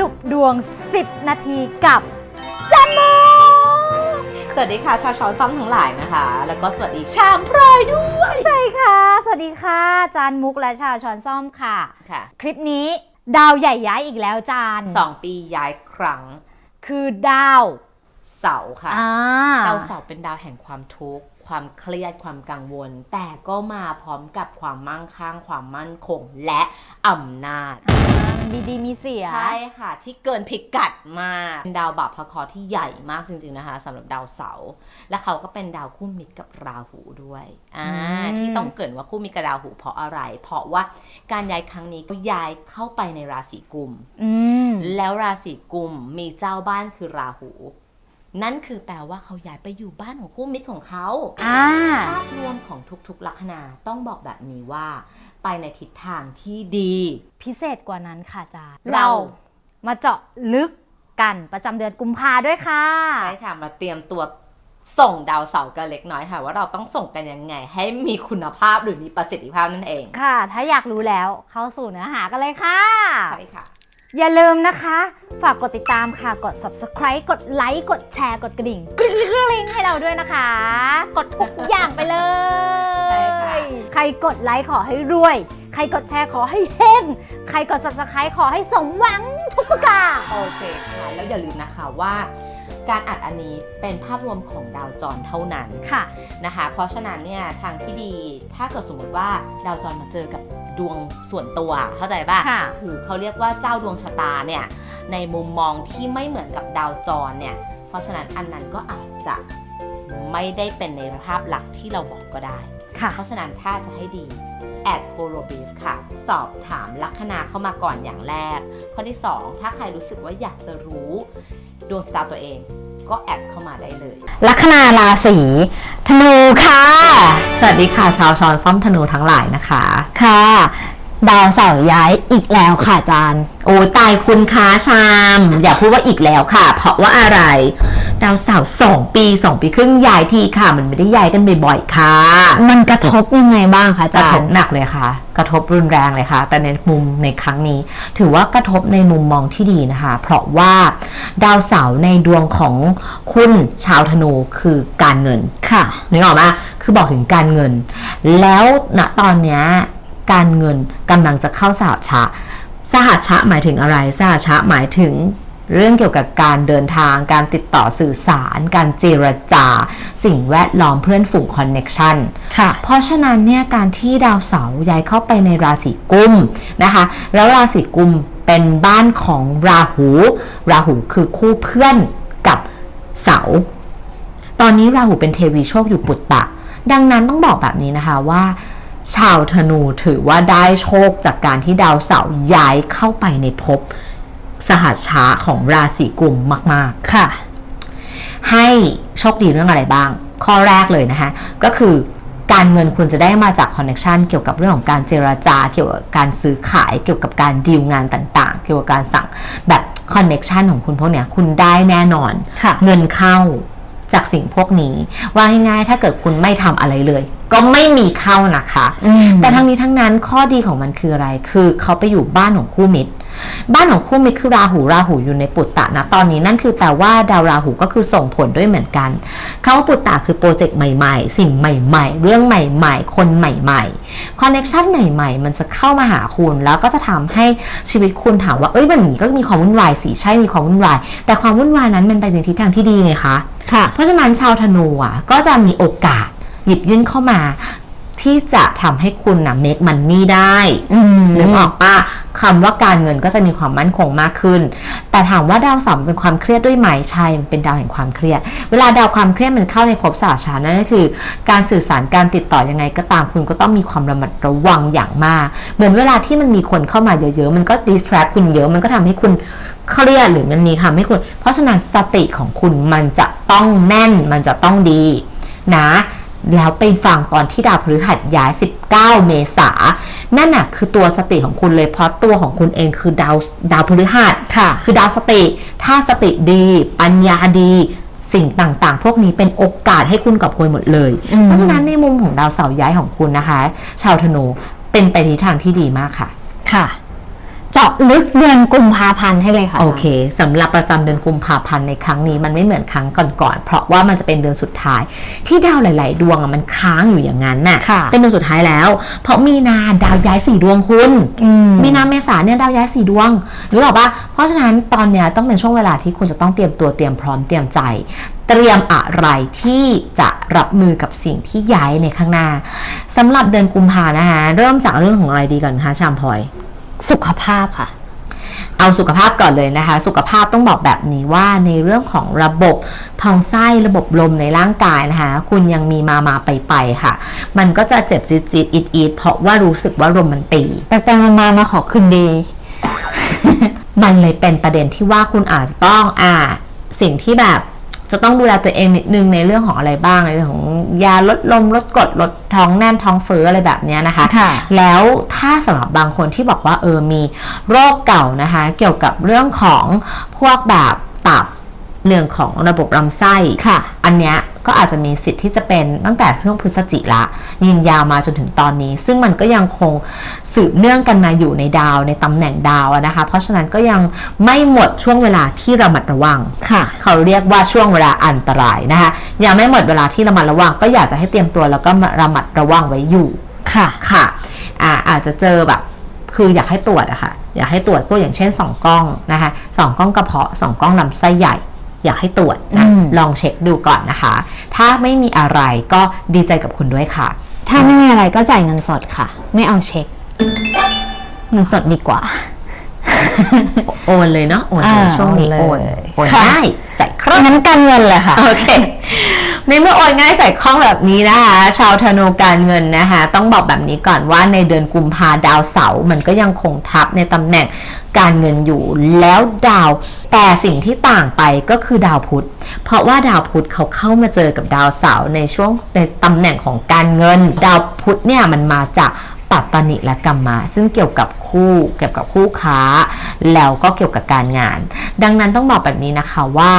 รุปดวง 10 นาทีกับจันโมสวัสดีค่ะ ชาวช้อนซ้อมทั้งหลายนะคะ แล้วก็สวัสดีชามพลอยด้วย ใช่ค่ะ สวัสดีค่ะจานมุกและชาวช้อนซ่อมค่ะ ค่ะ คลิปนี้ดาวใหญ่ย้ายอีกแล้วจานสองปีย้ายครั้ง คือดาวเสาร์ค่ะ อ่า ดาวเสาร์เป็นดาวแห่งความทุกข์ ความเครียดความกังวล แต่ก็มาพร้อมกับความมั่งคั่งความมั่นคงและอำนาจมีดีมีเสีย ใช่ค่ะ ที่เกินพิกัดมากเป็นดาวบัพพเคราะห์ที่ใหญ่มากจริงๆนะคะสำหรับดาวเสาร์และเขาก็เป็นดาวคู่มิตรกับราหูด้วยอ่าอืม ที่ต้องเกรินว่าคู่มิตรกับราหูเพราะอะไร เพราะว่าการย้ายครั้งนี้ก็ย้ายเข้าไปในราศีกุม อืม แล้วราศีกุมมีเจ้าบ้านคือราหู นั่นคือแปลว่าเขาย้ายไปอยู่บ้านของคู่มิตรของเขาอ่า ภาพรวมของทุกๆ ลัคนาต้องบอกแบบนี้ว่า ไปในทิศทางที่ดี พิเศษกว่านั้นค่ะจานเรา เรามาเจาะลึกกันประจำเดือนกุมภาด้วยค่ะ ใช่ค่ะมาเตรียมตัวส่งดาวเสาร์กันเล็กน้อยค่ะ ว่าเราต้องส่งกันยังไง ให้มีคุณภาพหรือมีประสิทธิภาพนั่นเองค่ะ ถ้าอยากรู้แล้วเข้าสู่เนื้อหากันเลยค่ะ ใช่ค่ะ อย่าลืมนะคะ ฝากกดติดตามค่ะ กด subscribe กดไลค์ กดแชร์ กดกระดิ่งกริ๊งกริ๊งให้เราด้วยนะคะ กดทุกอย่างไปเลย ใช่ค่ะ ใครกดไลค์ขอให้รวย ใครกดแชร์ขอให้เฮงใครกด subscribe ขอให้สมหวังทุกประการโอเคค่ะ แล้วอย่าลืมนะคะว่า การอัดอันนี้เป็นภาพรวมของดาวจรเท่านั้นค่ะนะคะ เพราะฉะนั้นเนี่ยทางที่ดีถ้าเกิดสมมติว่าดาวจรมาเจอกับ ดวงส่วนตัวเข้าใจป่ะค่ะ คือเขาเรียกว่าเจ้าดวงชะตาเนี่ยในมุมมองที่ไม่เหมือนกับดาวจรเนี่ย เพราะฉะนั้นอันนั้นก็อาจจะไม่ได้เป็นในภาพลักษณ์ที่เราบอกก็ได้ ค่ะ เพราะฉะนั้นถ้าจะให้ดี แอดโฮโ b บีฟค่ะ สอบถามลัคนาเข้ามาก่อนอย่างแรก ข้อที่ 2 ถ้าใครรู้สึกว่าอยากจะรู้ดวงชะตาตัวเอง ก็แอดเข้ามาได้เลย ลัคนาราศีธนูค่ะ สวัสดีค่ะ ชาวชอนซ่อมธนูทั้งหลายนะคะ ค่ะ ดาวเสาร์ย้ายอีกแล้วค่ะอาจารย์ โอ้ตายคุณค้าชาม อย่าพูดว่าอีกแล้วค่ะ เพราะว่าอะไร ดาวเสาร์สองปีสองปีครึ่งย้ายทีค่ะ มันไม่ได้ย้ายกันบ่อยๆค่ะ มันกระทบยังไงบ้างคะอากระจาทรบย์หนักเลยค่ะ กระทบรุนแรงเลยค่ะ แต่ในมุมในครั้งนี้ ถือว่ากระทบในมุมมองที่ดีนะคะ เพราะว่าดาวเสาร์ในดวงของคุณชาวธนูคือการเงินค่ะนึกออกปะคือบอกถึงการเงิน แล้วณตอนเนี้ย การเงินกำลังจะเข้าสหัชชะ สหัชชะหมายถึงอะไร สหัชชะหมายถึงเรื่องเกี่ยวกับการเดินทาง การติดต่อสื่อสาร การเจรจา สิ่งแวดล้อมเพื่อนฝูงคอนเน็ชันค่ะ เพราะฉะนั้นเนี่ยการที่ดาวเสาร์ย้ายเข้าไปในราศีกุมนะคะ แล้วราศีกุมเป็นบ้านของราหู ราหูคือคู่เพื่อนกับเสา ตอนนี้ราหูเป็นเทวีโชคอยู่ปุตตะ ดังนั้นต้องบอกแบบนี้นะคะว่า ชาวธนูถือว่าได้โชคจากการที่ดาวเสาร์ย้ายเข้าไปในภพสหัชชาของราศีกุมมาก ๆ ค่ะ ให้โชคดีเรื่องอะไรบ้าง ข้อแรกเลยนะคะ ก็คือการเงินคุณจะได้มาจากคอนเน t ชันเกี่ยวกับเรื่องของการเจราจา เกี่ยวกับการซื้อขาย เกี่ยวกับการดีลงานต่างๆ เกี่ยวกับการสั่งแบบคอนเน t ชันของคุณพวกเนี้ยคุณได้แน่นอนค่ะเงินเข้า จากสิ่งพวกนี้ ว่าง่ายๆถ้าเกิดคุณไม่ทำอะไรเลย ก็ไม่มีเข้านะคะ แต่ทั้งนี้ทั้งนั้นข้อดีของมันคืออะไร คือเขาไปอยู่บ้านของคู่มิตร บ้านของคู่มิตรคือราหูราหูอยู่ในปุตตะนะตอนนี้นั่นคือแปลว่าดาวราหูก็คือส่งผลด้วยเหมือนกันคำว่าปุตตะคือโปรเจกต์ใหม่ๆ สิ่งใหม่ ๆ เรื่องใหม่ ๆ คนใหม่ๆคอนเน็ชันใหม่ ๆ มันจะเข้ามาหาคุณแล้วก็จะทำให้ชีวิตคุณถามว่าเอ้ยมันอย่างนี้ก็มีความวุ่นวายสิใช่มีความวุ่นวาย แต่ความวุ่นวายนั้นมันไปในทิศทางที่ดีไงคะค่ะเพราะฉะนั้นชาวธนูอะก็จะมีโอกาสหยิบยื่นเข้ามาที่จะทำให้คุณนะ make money ได้อืมนึกออกปะ คำว่าการเงินก็จะมีความมั่นคงมากขึ้น แต่ถามว่าดาวเสาร์เป็นความเครียดด้วยไหมใช่เป็นดาวแห่งความเครียด เวลาดาวความเครียดมันเข้าในภพสาชานั่นก็คือ การสื่อสารการติดต่อยังไงก็ตามคุณก็ต้องมีความระมัดระวังอย่างมาก เหมือนเวลาที่มันมีคนเข้ามาเยอะๆ มันก็ distract คุณเยอะมันก็ทำให้คุณเครียดหรือมันมีทำให้คุณเพราะฉะนั้นสติของคุณมันจะต้องแน่นมันจะต้องดีนะแล้วไปฟังตอนที่ดาวพฤหัสย้าย 19 เมษา นั่นน่ะคือตัวสติของคุณเลยเพราะตัวของคุณเองคือดาวดาวพฤหัสค่ะ คือดาวสติ ถ้าสติดี ปัญญาดีสิ่งต่างๆ พวกนี้เป็นโอกาสให้คุณกับคุณหมดเลยอืมเพราะฉะนั้นในมุมของดาวเสาร์ย้ายของคุณนะคะ ชาวธนูเป็นไปในทิศทางที่ดีมากค่ะ ค่ะ เจาะลึกเดือนกุมภาพันธ์ให้เลยค่ะ โอเคสำหรับประจำเดือนกุมภาพันธ์ในครั้งนี้มันไม่เหมือนครั้งก่อนๆเพราะว่ามันจะเป็นเดือนสุดท้าย ที่ดาวหลาย ๆ ดวงอะมันค้างอยู่อย่างนั้นน่ะค่ะเป็นเดือนสุดท้ายแล้ว เพราะมีนาดาวย้ายสี่ดวงคุณอืมมีนาเมษาเนี่ยดาวย้ายสี่ดวงนึกออกปะเพราะฉะนั้นตอนเนี้ยต้องเป็นช่วงเวลาที่คุณจะต้องเตรียมตัวเตรียมพร้อมเตรียมใจเตรียมอะไรที่จะรับมือกับสิ่งที่ย้ายในข้างหน้าสำหรับเดือนกุมภานะคะเริ่มจากเรื่องของอะไรดีก่อนคะชามพลอย สุขภาพค่ะ เอาสุขภาพก่อนเลยนะคะ สุขภาพต้องบอกแบบนี้ว่าในเรื่องของระบบท้องไส้ระบบลมในร่างกายนะคะ คุณยังมีมามาไปไปค่ะ มันก็จะเจ็บจิตจิตอิดอิดเพราะว่ารู้สึกว่าลมมันตี แต่แต่มามามาขอคืนดี มันเลยเป็นประเด็นที่ว่าคุณอาจจะต้องอ่าสิ่งที่แบบ จะต้องดูแลตัวเองนิดนึงในเรื่องของอะไรบ้างในเรื่องของยาลดลมลดกรดลดท้องแน่นท้องเฟ้ออะไรแบบเนี้ยนะคะค่ะแล้วถ้าสำหรับบางคนที่บอกว่าเออมีโรคเก่านะคะ เกี่ยวกับเรื่องของพวกแบบตับเรื่องของระบบลำไส้ค่ะ อันเนี้ย ก็อาจจะมีสิทธิ์ที่จะเป็นตั้งแต่ช่วงพฤศจิละยิงยาวมาจนถึงตอนนี้ ซึ่งมันก็ยังคงสืบเนื่องกันมาอยู่ในดาวในตำแหน่งดาวอะนะคะ เพราะฉะนั้นก็ยังไม่หมดช่วงเวลาที่ระมัดระวังค่ะ เขาเรียกว่าช่วงเวลาอันตรายนะคะยังไม่หมดเวลาที่ระมัดระวัง ก็อยากจะให้เตรียมตัวแล้วก็ระมัดระวังไว้อยู่ค่ะค่ะอ่าอาจจะเจอแบบคืออยากให้ตรวจอะค่ะอยากให้ตรวจพวกอย่างเช่นสองกล้องนะคะสองกล้องกระเพาะสองกล้องลำไส้ใหญ่ อยากให้ตรวจนะอืมลองเช็คดูก่อนนะคะ ถ้าไม่มีอะไรก็ดีใจกับคุณด้วยค่ะ ถ้าไม่มีอะไรก็จ่ายเงินสดค่ะ ไม่เอาเช็ค เงินสดดีกว่า โอนเลยเนาะโอนเลยอ่าช่วงนี้โอโอนนเลย โอนค่ะ ได้จ่ายครบงั้นการเงินเลยค่ะ โอเค ในเมื่อโอนง่ายจ่ายคล่องแบบนี้นะคะ ชาวธนูการเงินนะคะ ต้องบอกแบบนี้ก่อนว่าในเดือนกุมภาดาวเสาร์มันก็ยังคงทับในตำแหน่ง การเงินอยู่แล้วดาว แต่สิ่งที่ต่างไปก็คือดาวพุธ เพราะว่าดาวพุธเขาเข้ามาเจอกับดาวเสาร์ในช่วงในตำแหน่งของการเงิน ดาวพุธเนี่ยมันมาจากปัตตานิและกรรมะซึ่งเกี่ยวกับคู่เกี่ยวกับคู่ค้า แล้วก็เกี่ยวกับการงาน ดังนั้นต้องบอกแบบนี้นะคะว่า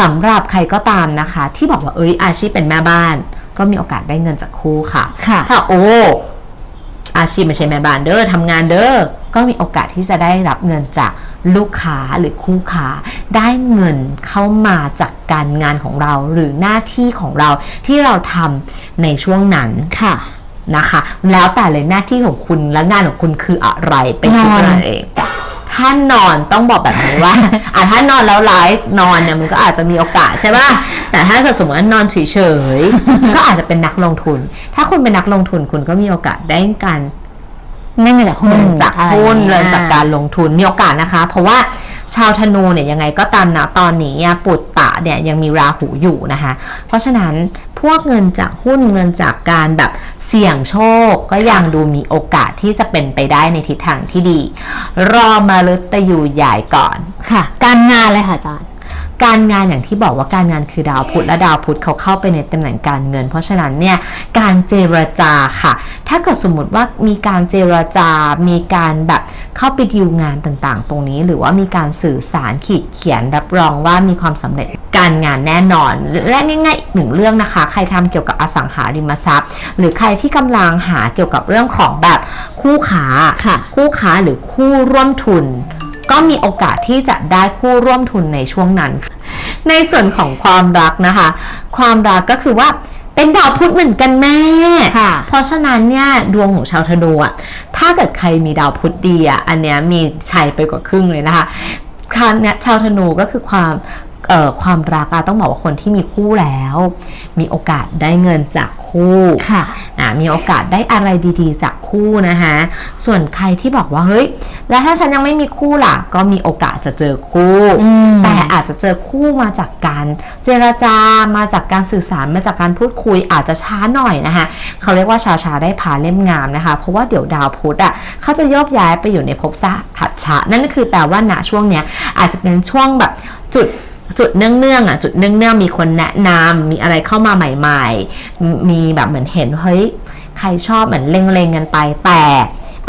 สำหรับใครก็ตามนะคะ ที่บอกว่าเอ้ยอาชีพเป็นแม่บ้าน ก็มีโอกาสได้เงินจากคู่ค่ะ ค่ะ ถ้าโอ้ อาชีพไม่ใช่แม่บ้านเด้อทำงานเด้อก็มีโอกาสที่จะได้รับเงินจากลูกค้าหรือคู่ค้า ได้เงินเข้ามาจากการงานของเราหรือหน้าที่ของเราที่เราทำในช่วงนั้นค่ะ นะคะ แล้วแต่เลยหน้าที่ของคุณและงานของคุณคืออะไรเป็นนอนพิจารณาเองถ้านอนต้องบอกแบบนี้ว่า อะถ้านอนแล้วไลฟ์นอนเนี่ยมันก็อาจจะมีโอกาสใช่ป่ะ แต่ถ้าเกิดสมมติว่านอนเฉยๆ ก็อาจจะเป็นนักลงทุน ถ้าคุณเป็นนักลงทุนคุณก็มีโอกาสได้การนั่นเงินจากหุ้นเงินจากอะไรหุ้นอย่งเงิงี้ยนจากการลงทุนมีโอกาสนะคะ เพราะว่าชาวธนูเนี่ยยังไงก็ตามนะตอนนี้อะปุตตะเนี่ยยังมีราหูอยู่นะคะ เพราะฉะนั้นพวกเงินจากหุ้นเงินจากการแบบเสี่ยงโชคก็ยังดูมีโอกาสที่จะเป็นไปได้ในทิศทางที่ดี รอมาลึตยูใหญ่ก่อนค่ะ การงานเลยค่ะอาจารย์ การงานอย่างที่บอกว่าการงานคือดาวพุธและดาวพุธเขาเข้าไปในตำแหน่งการเงิน เพราะฉะนั้นเนี่ยการเจรจาค่ะ ถ้าเกิดสมมติว่ามีการเจรจา มีการแบบเข้าไปดีลงานต่างๆ ตรงนี้ หรือว่ามีการสื่อสารขีดเขียนรับรองว่ามีความสำเร็จการงานแน่นอน และง่ายๆหนึ่งเรื่องนะคะ ใครทำเกี่ยวกับอสังหาริมทรัพย์ หรือใครที่กำลังหาเกี่ยวกับเรื่องของแบบคู่ค้าค่ะคู่ค้าหรือคู่ร่วมทุน ก็มีโอกาสที่จะได้คู่ร่วมทุนในช่วงนั้น ในส่วนของความรักนะคะ ความรักก็คือว่าเป็นดาวพุธเหมือนกันแม่ค่ะเพราะฉะนั้นเนี่ยดวงของชาวธนูอะถ้าเกิดใครมีดาวพุธดีอะอันเนี้ยมีชัยไปกว่าครึ่งเลยนะคะครั้งเนี้ยชาวธนูก็คือความเอ่อ ความรักอะต้องบอกว่าคนที่มีคู่แล้ว มีโอกาสได้เงินจากคู่ค่ะอะมีโอกาสได้อะไรดีๆ จากคู่นะคะส่วนใครที่บอกว่าเฮ้ย แล้วถ้าฉันยังไม่มีคู่ล่ะ ก็มีโอกาสจะเจอคู่อืมแต่อาจจะเจอคู่มาจากการเจรจามาจากการสื่อสารมาจากการพูดคุยอาจจะช้าหน่อยนะคะเขาเรียกว่าชาชาได้พาเล่มงามนะคะ เพราะว่าเดี๋ยวดาวพุธอะเขาจะโยกย้ายไปอยู่ในภพสหัชชะ นั่นก็คือแปลว่าณช่วงเนี้ยอาจจะเป็นช่วงแบบจุด จุดเนื่องๆอะจุดเนื่องๆมีคนแนะนำมีอะไรเข้ามาใหม่ๆมมีแบบเหมือนเห็นเฮ้ยใครชอบเหมือนเล็งๆกันไปแต่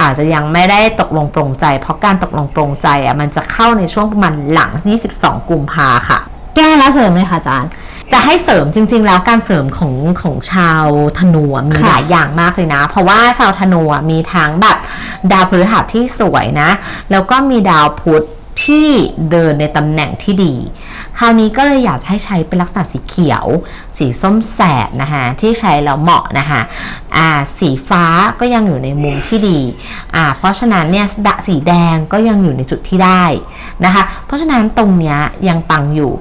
อาจจะยังไม่ได้ตกลงปรงใจ เพราะการตกลงปรงใจอะมันจะเข้าในช่วงประมาณหลัง 22 กุมภาค่ะ แก้และเสริมเลยค่ะอาจารย์จะให้เสริมจริง ๆ แล้วการเสริมของของชาวธนูอะมีค่ะหลายอย่างมากเลยนะ เพราะว่าชาวธนูอะมีทั้งแบบดาวพฤหัสที่สวยนะ แล้วก็มีดาวพุธ ที่เดินในตำแหน่งที่ดี คราวนี้ก็เลยอยากจะให้ใช้เป็นลักษณะสีเขียว สีส้มแสดนะคะที่ใช้แล้วเหมาะนะคะอ่าสีฟ้าก็ยังอยู่ในมุมที่ดีอ่าเพราะฉะนั้นเนี่ยสีแดงก็ยังอยู่ในจุดที่ได้นะคะ เพราะฉะนั้นตรงเนี้ยยังปังอยู่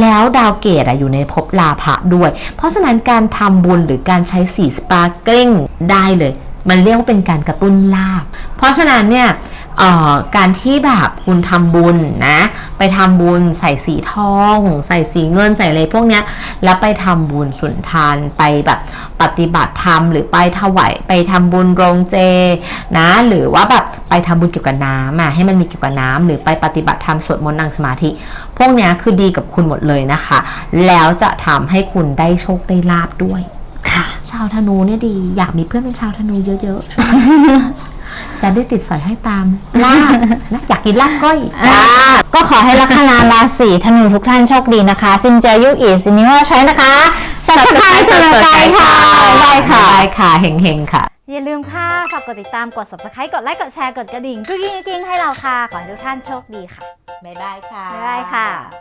แล้วดาวเกตอะอยู่ในภพลาภะด้วย เพราะฉะนั้นการทำบุญหรือการใช้สีสปาเกลิงได้เลย มันเรียกว่าเป็นการกระตุ้นลาบเพราะฉะนั้นเนี่ย การที่แบบคุณทำบุญนะ ไปทำบุญใส่สีทอง ใส่สีเงินใส่อะไรพวกเนี้ย แล้วไปทำบุญสุนทานไปแบบปฏิบัติธรรมหรือไปถวายไปทำบุญโรงเจนะ หรือว่าแบบไปทำบุญเกี่ยวกับน้ำอะให้มันมีเกี่ยวกับน้ำหรือไปปฏิบัติธรรมสวดมนต์นั่งสมาธิ พวกเนี้ยคือดีกับคุณหมดเลยนะคะ แล้วจะทำให้คุณได้โชคได้ลาบด้วย ค่ะ ชาวธนูเนี่ยดี อยากมีเพื่อนเป็นชาวธนูเยอะๆช่วงนี้ จะได้ติดสอยให้ตามลาบนะอยากกินลาบก้อย อ่าก็ขอให้ลัคนาราศีธนูทุกท่านโชคดีนะคะ ซินเจยุอีซินิว่าใช้นะคะ สับสไครต์ตัวใจค่ะได้ค่ะ ได้ค่ะเฮงๆค่ะ อย่าลืมค่ะ ฝากกดติดตาม กด subscribe กดไลค์ กดแชร์ กดกระดิ่งกริ๊งกริ๊งให้เราค่ะ ขอให้ทุกท่านโชคดีค่ะ บ๊ายบายค่ะ บ๊ายบายค่ะ